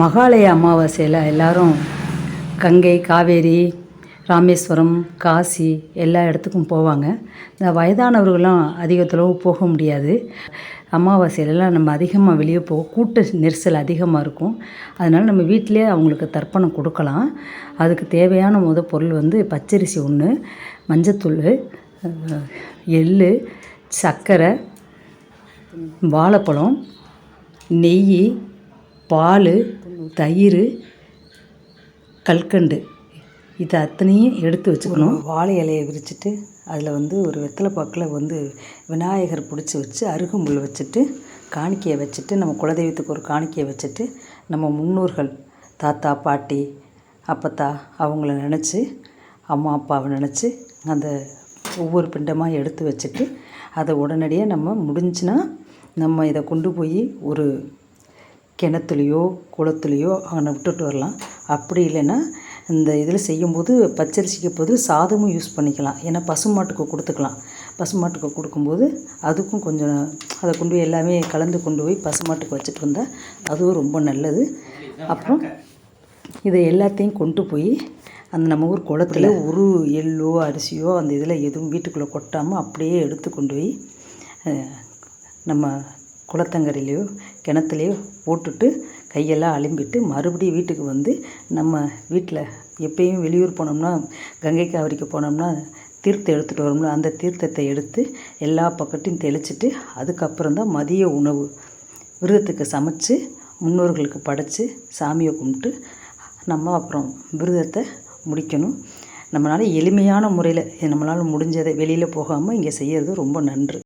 மகாலய அமாவாசையில் எல்லாரும் கங்கை காவேரி ராமேஸ்வரம் காசி எல்லா இடத்துக்கும் போவாங்க. இந்த வயதானவர்கள்லாம் அதிக தொலைவு போக முடியாது. அமாவாசையிலலாம் நம்ம அதிகமாக வெளியே போக கூட்ட நெரிசல் அதிகமாக இருக்கும். அதனால் நம்ம வீட்டிலே அவங்களுக்கு தர்ப்பணம் கொடுக்கலாம். அதுக்கு தேவையான முத பொருள் வந்து பச்சரிசி ஒன்று மஞ்சத்தூள் எள் சர்க்கரை வாழைப்பழம் நெய் பால் தயிர் கல்கண்டு. இது அத்தனையும் எடுத்து வச்சுக்கணும். வாழை இலையை விரிச்சிட்டு அதில் வந்து ஒரு வெத்தலை பாக்கில் வந்து விநாயகர் பிடிச்சி வச்சு அருகம்புல் வச்சுட்டு காணிக்கையை வச்சுட்டு நம்ம குலதெய்வத்துக்கு ஒரு காணிக்கையை வச்சுட்டு நம்ம முன்னோர்கள் தாத்தா பாட்டி அப்பத்தா அவங்கள நினச்சி அம்மா அப்பாவை நினச்சி அந்த ஒவ்வொரு பிண்டமாக எடுத்து வச்சுட்டு அதை உடனடியாக நம்ம முடிஞ்சுன்னா நம்ம இதை கொண்டு போய் ஒரு கிணத்துலையோ குளத்துலையோ அங்கே விட்டுட்டு வரலாம். அப்படி இல்லைன்னா இந்த இதில் செய்யும்போது பச்சரிசிக்கு பதில் சாதமும் யூஸ் பண்ணிக்கலாம். ஏன்னா பசுமாட்டுக்கு கொடுத்துக்கலாம். பசுமாட்டுக்கு கொடுக்கும்போது அதுக்கும் கொஞ்சம் அதை கொண்டு போய் எல்லாமே கலந்து கொண்டு போய் பசுமாட்டுக்கு வச்சுட்டு வந்தால் அதுவும் ரொம்ப நல்லது. அப்புறம் இதை எல்லாத்தையும் கொண்டு போய் அந்த நம்ம ஊர் குளத்துல ஒரு எள்ளோ அரிசியோ அந்த இதில் எதுவும் வீட்டுக்குள்ளே கொட்டாமல் அப்படியே எடுத்து கொண்டு போய் நம்ம குளத்தங்கரையிலையோ கிணத்துலையோ போட்டுட்டு கையெல்லாம் அலும்பிட்டு மறுபடியும் வீட்டுக்கு வந்து நம்ம வீட்டில் எப்பயும் வெளியூர் போனோம்னா கங்கை காவிரிக்கு போனோம்னா தீர்த்தம் எடுத்துகிட்டு வரோம்ல அந்த தீர்த்தத்தை எடுத்து எல்லா பக்கத்தையும் தெளிச்சிட்டு அதுக்கப்புறம் தான் மதிய உணவு. விரதத்துக்கு சமைச்சு முன்னோர்களுக்கு படைத்து சாமியை கும்பிட்டு நம்ம அப்புறம் விரதத்தை முடிக்கணும். நம்மளால் எளிமையான முறையில் நம்மளால் முடிஞ்சதை வெளியில் போகாமல் இங்கே செய்கிறது ரொம்ப நன்று.